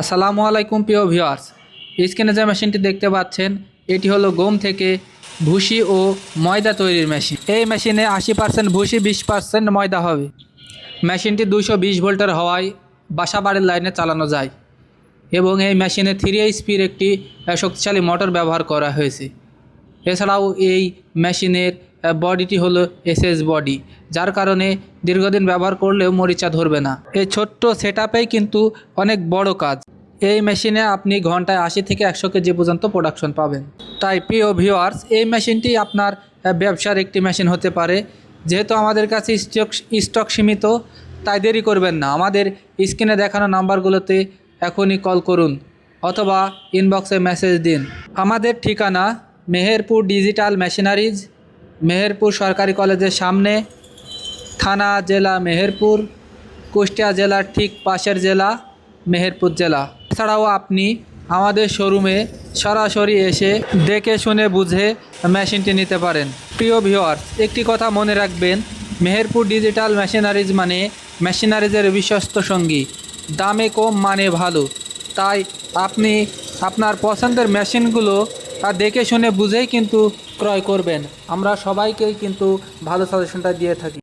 আসসালামু আলাইকুম প্রিয় ভিউয়ার্স। স্ক্রিনে যে মেশিনটি দেখতে পাচ্ছেন, এটি হলো গম থেকে ভুসি ও ময়দা তৈরির মেশিন। এই মেশিনে আশি পার্সেন্ট ভুসি, বিশ পার্সেন্ট ময়দা হবে। মেশিনটি দুশো বিশ ভোল্টের হওয়ায় বাসা বাড়ির লাইনে চালানো যায় এবং এই মেশিনে থ্রি এইচপির একটি শক্তিশালী মোটর ব্যবহার করা হয়েছে। এছাড়াও এই মেশিনের বডিটি হলো এসএস বডি, যার কারণে দীর্ঘদিন ব্যবহার করলেও মরিচা ধরবে না। এই ছোট্ট সেট কিন্তু অনেক বড় কাজ। এই মেশিনে আপনি ঘন্টায় আশি থেকে একশো কেজি পর্যন্ত প্রোডাকশন পাবেন। তাই প্রিয় ভিউয়ার্স এই মেশিনটি আপনার ব্যবসার একটি মেশিন হতে পারে। যেহেতু আমাদের কাছে স্টক স্টক সীমিত, তাই দেরি করবেন না। আমাদের স্ক্রিনে দেখানো নাম্বারগুলোতে এখনই কল করুন অথবা ইনবক্সে মেসেজ দিন। আমাদের ঠিকানা মেহেরপুর ডিজিটাল মেশিনারিজ মেহেরপুর সরকারি কলেজের সামনে, থানা জেলা মেহেরপুর, কুষ্টিয়া জেলার ঠিক পাশের জেলা মেহেরপুর জেলা। এছাড়াও আপনি আমাদের শোরুমে সরাসরি এসে দেখে শুনে বুঝে মেশিনটি নিতে পারেন। প্রিয় ভিওয়ার্স একটি কথা মনে রাখবেন, মেহেরপুর ডিজিটাল মেশিনারিজ মানে মেশিনারিজের বিশ্বস্ত সঙ্গী। দামে কম মানে ভালো। তাই আপনি আপনার পছন্দের মেশিনগুলো তা দেখে শুনে বুঝেই কিন্তু ক্রয় করবেন। আমরা সবাইকেই কিন্তু ভালো সাজেশনটা দিয়ে থাকি।